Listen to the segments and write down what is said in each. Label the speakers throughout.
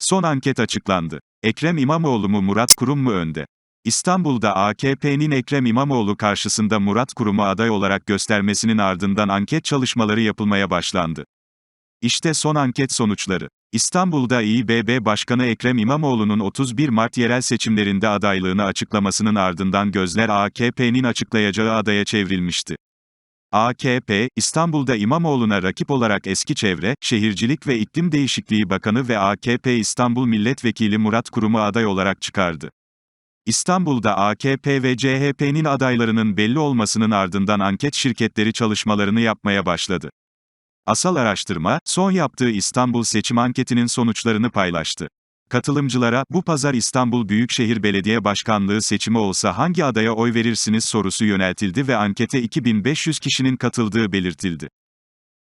Speaker 1: Son anket açıklandı. Ekrem İmamoğlu mu Murat Kurum mu önde? İstanbul'da AKP'nin Ekrem İmamoğlu karşısında Murat Kurum'u aday olarak göstermesinin ardından anket çalışmaları yapılmaya başlandı. İşte son anket sonuçları. İstanbul'da İBB Başkanı Ekrem İmamoğlu'nun 31 Mart yerel seçimlerinde adaylığını açıklamasının ardından gözler AKP'nin açıklayacağı adaya çevrilmişti. AKP, İstanbul'da İmamoğlu'na rakip olarak eski Çevre, Şehircilik ve İklim Değişikliği Bakanı ve AKP İstanbul Milletvekili Murat Kurum'u aday olarak çıkardı. İstanbul'da AKP ve CHP'nin adaylarının belli olmasının ardından anket şirketleri çalışmalarını yapmaya başladı. Asal Araştırma, son yaptığı İstanbul seçim anketinin sonuçlarını paylaştı. Katılımcılara, bu pazar İstanbul Büyükşehir Belediye Başkanlığı seçimi olsa hangi adaya oy verirsiniz sorusu yöneltildi ve ankete 2500 kişinin katıldığı belirtildi.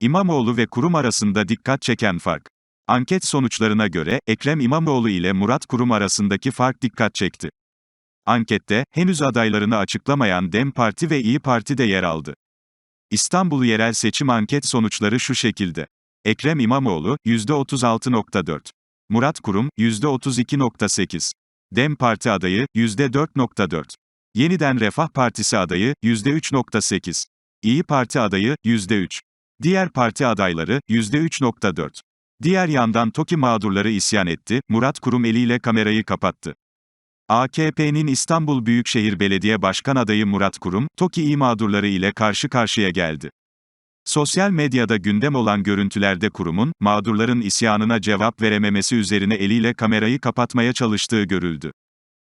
Speaker 1: İmamoğlu ve Kurum arasında dikkat çeken fark. Anket sonuçlarına göre, Ekrem İmamoğlu ile Murat Kurum arasındaki fark dikkat çekti. Ankette, henüz adaylarını açıklamayan DEM Parti ve İyi Parti de yer aldı. İstanbul yerel seçim anket sonuçları şu şekilde. Ekrem İmamoğlu, %36.4. Murat Kurum, %32.8. DEM Parti adayı, %4.4. Yeniden Refah Partisi adayı, %3.8. İyi Parti adayı, %3. Diğer parti adayları, %3.4. Diğer yandan TOKİ mağdurları isyan etti, Murat Kurum eliyle kamerayı kapattı. AKP'nin İstanbul Büyükşehir Belediye Başkan adayı Murat Kurum, TOKİ mağdurları ile karşı karşıya geldi. Sosyal medyada gündem olan görüntülerde kurumun, mağdurların isyanına cevap verememesi üzerine eliyle kamerayı kapatmaya çalıştığı görüldü.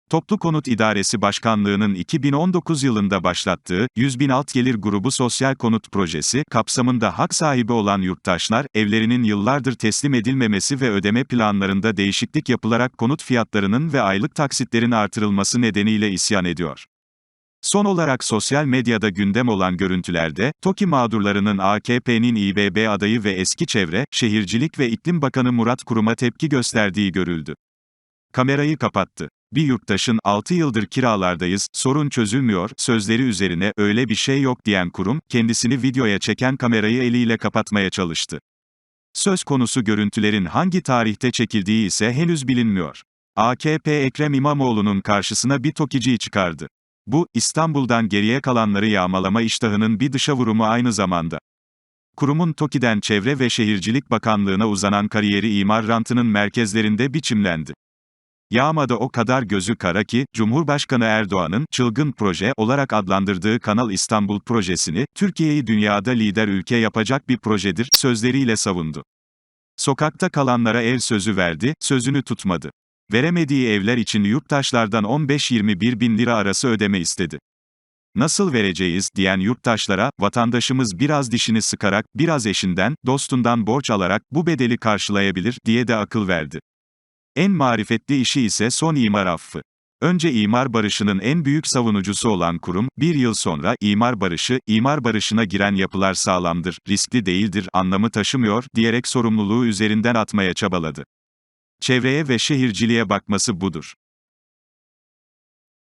Speaker 1: Toplu Konut İdaresi Başkanlığı'nın 2019 yılında başlattığı, 100 bin alt gelir grubu sosyal konut projesi, kapsamında hak sahibi olan yurttaşlar, evlerinin yıllardır teslim edilmemesi ve ödeme planlarında değişiklik yapılarak konut fiyatlarının ve aylık taksitlerin artırılması nedeniyle isyan ediyor. Son olarak sosyal medyada gündem olan görüntülerde, TOKİ mağdurlarının AKP'nin İBB adayı ve eski Çevre, Şehircilik ve İklim Bakanı Murat Kurum'a tepki gösterdiği görüldü. Kamerayı kapattı. Bir yurttaşın 6 yıldır kiralardayız, sorun çözülmüyor sözleri üzerine öyle bir şey yok diyen kurum, kendisini videoya çeken kamerayı eliyle kapatmaya çalıştı. Söz konusu görüntülerin hangi tarihte çekildiği ise henüz bilinmiyor. AKP Ekrem İmamoğlu'nun karşısına bir tokiciyi çıkardı. Bu, İstanbul'dan geriye kalanları yağmalama iştahının bir dışa vurumu aynı zamanda. Kurumun TOKİ'den Çevre ve Şehircilik Bakanlığı'na uzanan kariyeri imar rantının merkezlerinde biçimlendi. Yağmada o kadar gözü kara ki, Cumhurbaşkanı Erdoğan'ın çılgın proje olarak adlandırdığı Kanal İstanbul projesini, Türkiye'yi dünyada lider ülke yapacak bir projedir, sözleriyle savundu. Sokakta kalanlara ev sözü verdi, sözünü tutmadı. Veremediği evler için yurttaşlardan 15-21 bin lira arası ödeme istedi. Nasıl vereceğiz, diyen yurttaşlara, vatandaşımız biraz dişini sıkarak, biraz eşinden, dostundan borç alarak, bu bedeli karşılayabilir, diye de akıl verdi. En marifetli işi ise son imar affı. Önce imar barışının en büyük savunucusu olan kurum, bir yıl sonra, imar barışı, imar barışına giren yapılar sağlamdır, riskli değildir, anlamı taşımıyor, diyerek sorumluluğu üzerinden atmaya çabaladı. Çevreye ve şehirciliğe bakması budur.